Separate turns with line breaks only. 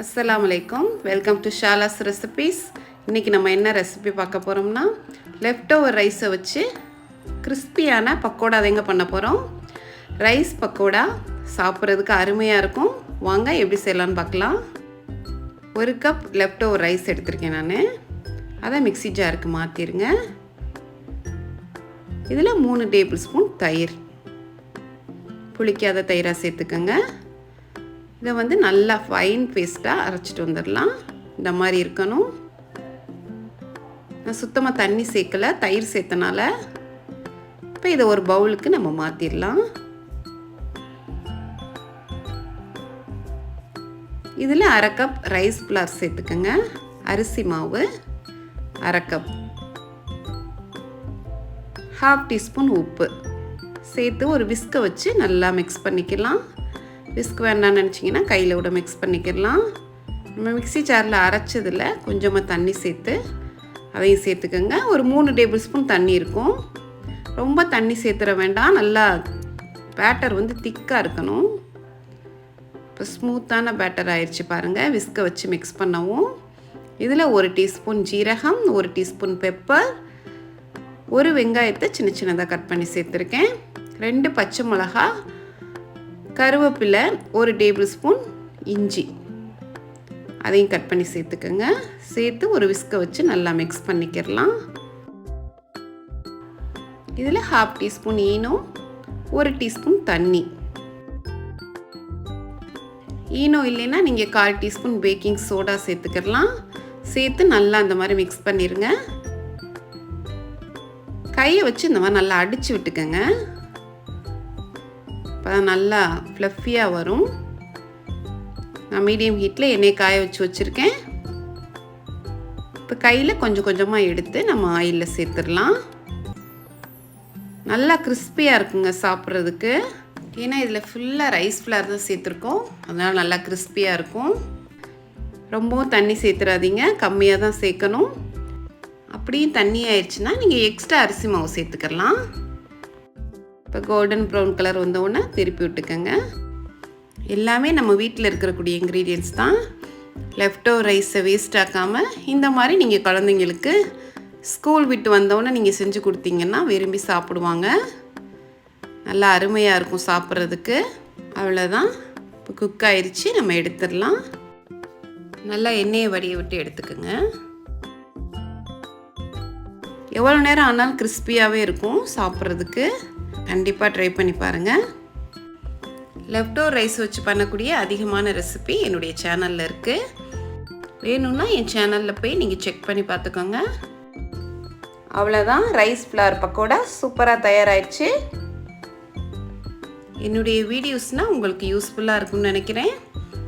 அஸ்ஸலாமு welcome to ஷாலாஸ் recipes இன்றைக்கி நம்ம என்ன ரெசிபி பார்க்க போகிறோம்னா லெஃப்ட் ஓவர் ரைஸை வச்சு கிறிஸ்பியான பக்கோடா எங்க பண்ண போகிறோம் ரைஸ் பக்கோடா சாப்பிட்றதுக்கு அருமையாக இருக்கும். வாங்க எப்படி செய்யலான்னு பார்க்கலாம். ஒரு கப் லெஃப்ட் ஓவர் ரைஸ் எடுத்திருக்கேன் நான். அதை மிக்ஸி ஜாருக்கு மாற்றிடுங்க இதில் மூணு டேபிள் ஸ்பூன் தயிர். புளிக்காத தயிராக சேர்த்துக்கோங்க. இதை வந்து நல்லா ஃபைன் பேஸ்ட்டாக அரைச்சிட்டு வந்துடலாம். இந்த மாதிரி இருக்கணும். நான் சுத்தமாக தண்ணி சேர்க்கலை தயிர் சேர்த்தனால. இப்போ இதை ஒரு பவுலுக்கு நம்ம மாற்றிடலாம் இதில் அரை கப் ரைஸ் ஃப்ளார் சேர்த்துக்கோங்க. அரிசி மாவு அரை கப் ஹாஃப் டீஸ்பூன் உப்பு. சேர்த்து ஒரு விஸ்கை வச்சு நல்லா மிக்ஸ் பண்ணிக்கலாம். பிஸ்க் வேண்டாம்னு நினச்சிங்கன்னா கையில் கூட மிக்ஸ் பண்ணிக்கிடலாம் நம்ம மிக்ஸி ஜாரில் அரைச்சதில் கொஞ்சமாக தண்ணி சேர்த்து அதையும் சேர்த்துக்கோங்க. ஒரு மூணு டேபிள் ஸ்பூன் தண்ணி இருக்கும். ரொம்ப தண்ணி சேர்த்துற வேண்டாம். நல்லா பேட்டர் வந்து திக்காக இருக்கணும். இப்போ ஸ்மூத்தான பேட்டர் ஆயிடுச்சு பாருங்கள் விஸ்கை வச்சு மிக்ஸ் பண்ணவும். இதில் ஒரு டீஸ்பூன் ஜீரகம் ஒரு டீஸ்பூன் பெப்பர் ஒரு வெங்காயத்தை சின்ன சின்னதாக கட் பண்ணி சேர்த்துருக்கேன். ரெண்டு பச்சை மிளகா கருவேப்பிலை ஒரு டேபிள் ஸ்பூன் இஞ்சி. அதையும் கட் பண்ணி சேர்த்துக்கோங்க. சேர்த்து ஒரு விஸ்கை வச்சு நல்லா மிக்ஸ் பண்ணிக்கிடலாம். இதில் ஹாஃப் டீஸ்பூன் ஈனோ ஒரு டீஸ்பூன் தண்ணி. ஈனோ இல்லைன்னா நீங்கள் கால் டீஸ்பூன் பேக்கிங் சோடா சேர்த்துக்கிடலாம். சேர்த்து நல்லா அந்த மாதிரி மிக்ஸ் பண்ணிடுங்க கையை வச்சு இந்த மாதிரி நல்லா அடித்து விட்டுக்கோங்க. இப்போ நல்லா ஃப்ளஃபியாக வரும். நான் மீடியம் ஹீட்டில் எண்ணெய் காய வச்சு வச்சுருக்கேன். இப்போ கையில் கொஞ்சம் கொஞ்சமாக எடுத்து நம்ம ஆயிலில் சேர்த்துடலாம். நல்லா கிறிஸ்பியாக இருக்குங்க சாப்பிட்றதுக்கு. ஏன்னா இதில் ஃபுல்லாக ரைஸ் ஃப்ளார் தான் சேர்த்துருக்கோம். அதனால் நல்லா கிறிஸ்பியாக இருக்கும். ரொம்பவும் தண்ணி சேர்த்துறாதீங்க கம்மியாக தான் சேர்க்கணும். அப்படியும் தண்ணி ஆயிடுச்சுன்னா நீங்கள் எக்ஸ்ட்ரா அரிசி மாவு சேர்த்துக்கலாம். இப்போ கோல்டன் ப்ரௌன் கலர் வந்தவுடனே திருப்பி விட்டுக்கோங்க. எல்லாமே நம்ம வீட்டில் இருக்கக்கூடிய இன்க்ரீடியன்ஸ் தான். லெஃப்ட் ஓவர் ரைஸை வேஸ்ட் ஆக்காமல் இந்த மாதிரி நீங்கள் குழந்தைங்களுக்கு ஸ்கூல் விட்டு வந்தோடனே நீங்கள் செஞ்சு கொடுத்தீங்கன்னா விரும்பி சாப்பிடுவாங்க. நல்லா அருமையாக இருக்கும் சாப்பிட்றதுக்கு. அவ்வளோதான் இப்போ குக் ஆயிடுச்சு நம்ம எடுத்துடலாம். நல்லா எண்ணெயை வடிய விட்டு எடுத்துக்கோங்க. எவ்வளோ நேரம் ஆனாலும் கிறிஸ்பியாகவே இருக்கும் சாப்பிட்றதுக்கு. கண்டிப்பாக ட்ரை பண்ணி பாருங்கள் லெஃப்ட் ஓவர் ரைஸ் வச்சு பண்ணக்கூடிய அதிகமான ரெசிபி என்னுடைய சேனலில் இருக்குது வேணும்னா என் சேனலில் போய் நீங்கள் செக் பண்ணி பார்த்துக்கோங்க. அவ்வளோதான் ரைஸ் ஃப்ளார் பக்கோடா சூப்பராக தயாராகிடுச்சு என்னுடைய வீடியோஸ்னால் உங்களுக்கு யூஸ்ஃபுல்லாக இருக்கும்னு நினைக்கிறேன்.